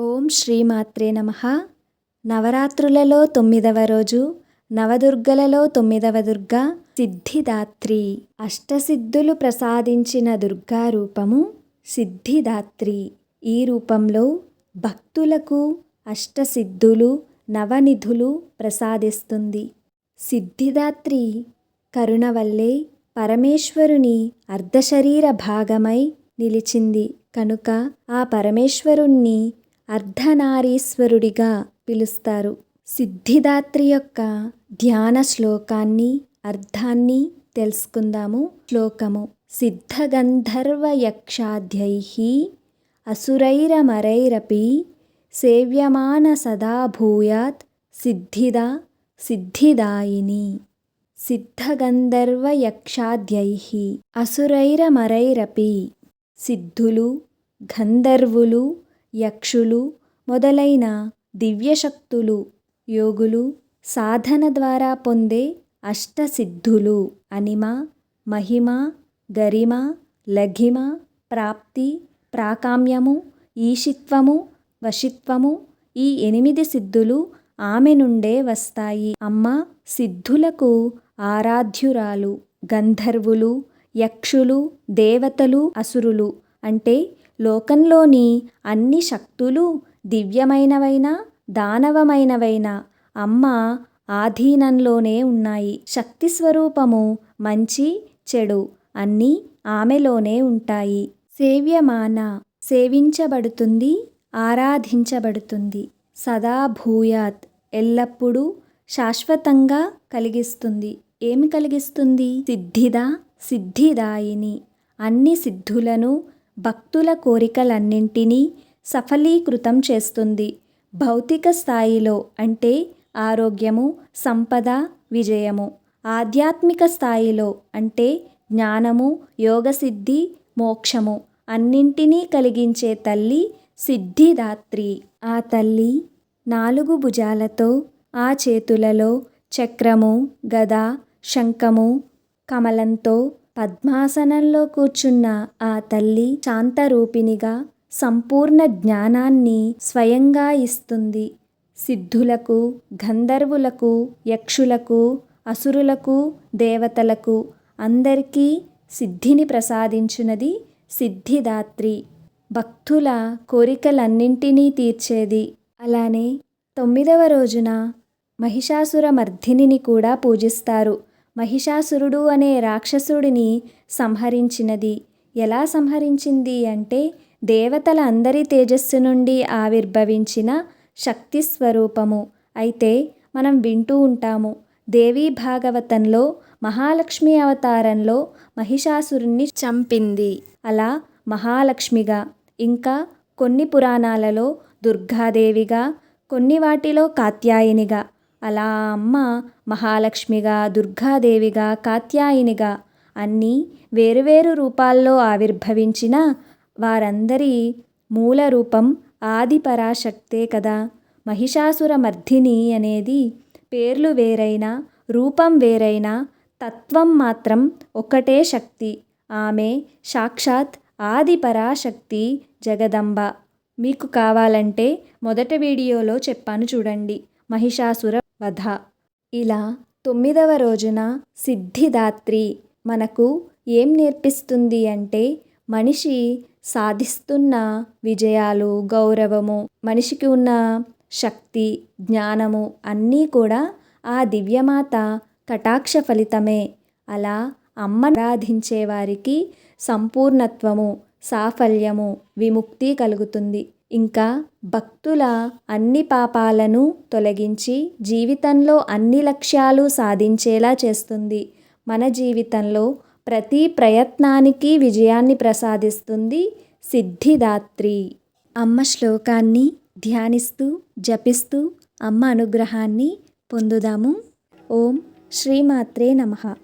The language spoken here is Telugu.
ఓం శ్రీమాత్రే నమ. నవరాత్రులలో తొమ్మిదవ రోజు నవదుర్గలలో తొమ్మిదవ దుర్గ సిద్ధిదాత్రి. అష్టసిద్ధులు ప్రసాదించిన దుర్గా రూపము సిద్ధిదాత్రి. ఈ రూపంలో భక్తులకు అష్టసిద్ధులు నవనిధులు ప్రసాదిస్తుంది. సిద్ధిదాత్రి కరుణ వల్లే పరమేశ్వరుని అర్ధశరీర భాగమై నిలిచింది. కనుక ఆ పరమేశ్వరుణ్ణి అర్ధనారీశ్వరుడిగా పిలుస్తారు. సిద్ధిదాత్రి యొక్క ధ్యాన శ్లోకాన్ని అర్థాన్ని తెలుసుకుందాము. శ్లోకము. సిద్ధగంధర్వ యక్షాధ్యై అసురైరమరైరపి సేవ్యమాన సదా భూయాత్ సిద్ధిదా సిద్ధిదాయిని. సిద్ధగంధర్వ యక్షాధ్యై అసురైరమరైరపి సిద్ధులు గంధర్వులు యక్షులు మొదలైన దివ్యశక్తులు యోగులు సాధన ద్వారా పొందే అష్టసిద్ధులు. అనిమ మహిమ గరిమ లఘిమ ప్రాప్తి ప్రాకామ్యము ఈషిత్వము వశిత్వము ఈ ఎనిమిది సిద్ధులు ఆమె నుండే వస్తాయి. అమ్మ సిద్ధులకు ఆరాధ్యురాలు గంధర్వులు యక్షులు దేవతలు అసురులు. అంటే లోకంలోని అన్ని శక్తులు దివ్యమైనవైనా దానవమైనవైనా అమ్మ ఆధీనంలోనే ఉన్నాయి. శక్తి స్వరూపము మంచి చెడు అన్నీ ఆమెలోనే ఉంటాయి. సేవ్యమాన సేవించబడుతుంది ఆరాధించబడుతుంది సదా భూయాత్ ఎల్లప్పుడూ శాశ్వతంగా కలిగిస్తుంది. ఏమి కలిగిస్తుంది? సిద్ధిదా సిద్ధిదాయిని. అన్ని సిద్ధులను భక్తుల కోరికలన్నింటినీ సఫలీకృతం చేస్తుంది. భౌతిక స్థాయిలో అంటే ఆరోగ్యము సంపద విజయము. ఆధ్యాత్మిక స్థాయిలో అంటే జ్ఞానము యోగసిద్ధి మోక్షము. అన్నింటినీ కలిగించే తల్లి సిద్ధిదాత్రి. ఆ తల్లి నాలుగు భుజాలతో ఆ చేతులలో చక్రము గద శంఖము కమలంతో పద్మాసనంలో కూర్చున్న ఆ తల్లి శాంతరూపిణిగా సంపూర్ణ జ్ఞానాన్ని స్వయంగా ఇస్తుంది. సిద్ధులకు గంధర్వులకు యక్షులకు అసురులకు దేవతలకు అందరికీ సిద్ధిని ప్రసాదించినది సిద్ధిదాత్రి. భక్తుల కోరికలన్నింటినీ తీర్చేది అలానే తొమ్మిదవ రోజున మహిషాసుర మర్దినిని కూడా పూజిస్తారు. మహిషాసురుడు అనే రాక్షసుడిని సంహరించినది. ఎలా సంహరించింది అంటే దేవతల అందరి తేజస్సు నుండి ఆవిర్భవించిన శక్తి స్వరూపము అయితే మనం వింటూ ఉంటాము దేవీ భాగవతంలో మహాలక్ష్మి అవతారంలో మహిషాసురుణ్ణి చంపింది. అలా మహాలక్ష్మిగా ఇంకా కొన్ని పురాణాలలో దుర్గాదేవిగా కొన్ని వాటిలో కాత్యాయనిగా అలా అమ్మ మహాలక్ష్మిగా దుర్గాదేవిగా కాత్యాయనిగా అన్నీ వేరువేరు రూపాల్లో ఆవిర్భవించిన వారందరి మూల రూపం ఆది పరాశక్తే కదా. మహిషాసుర మర్ధిని అనేది పేర్లు వేరైనా రూపం వేరైనా తత్వం మాత్రం ఒకటే శక్తి. ఆమె సాక్షాత్ ఆది పరాశక్తి జగదంబ. మీకు కావాలంటే మొదటి వీడియోలో చెప్పాను చూడండి. మహిషాసుర వధ. ఇలా తొమ్మిదవ రోజున సిద్ధిదాత్రి మనకు ఏం నేర్పిస్తుంది అంటే మనిషి సాధిస్తున్న విజయాలు గౌరవము మనిషికి ఉన్న శక్తి జ్ఞానము అన్నీ కూడా ఆ దివ్యమాత కటాక్ష ఫలితమే. అలా అమ్మ ఆరాధించే వారికి సంపూర్ణత్వము సాఫల్యము విముక్తి కలుగుతుంది. ఇంకా భక్తుల అన్ని పాపాలను తొలగించి జీవితంలో అన్ని లక్ష్యాలు సాధించేలా చేస్తుంది. మన జీవితంలో ప్రతి ప్రయత్నానికి విజయాన్ని ప్రసాదిస్తుంది సిద్ధిదాత్రి. అమ్మ శ్లోకాన్ని ధ్యానిస్తూ జపిస్తూ అమ్మ అనుగ్రహాన్ని పొందుదాము. ఓం శ్రీమాత్రే నమః.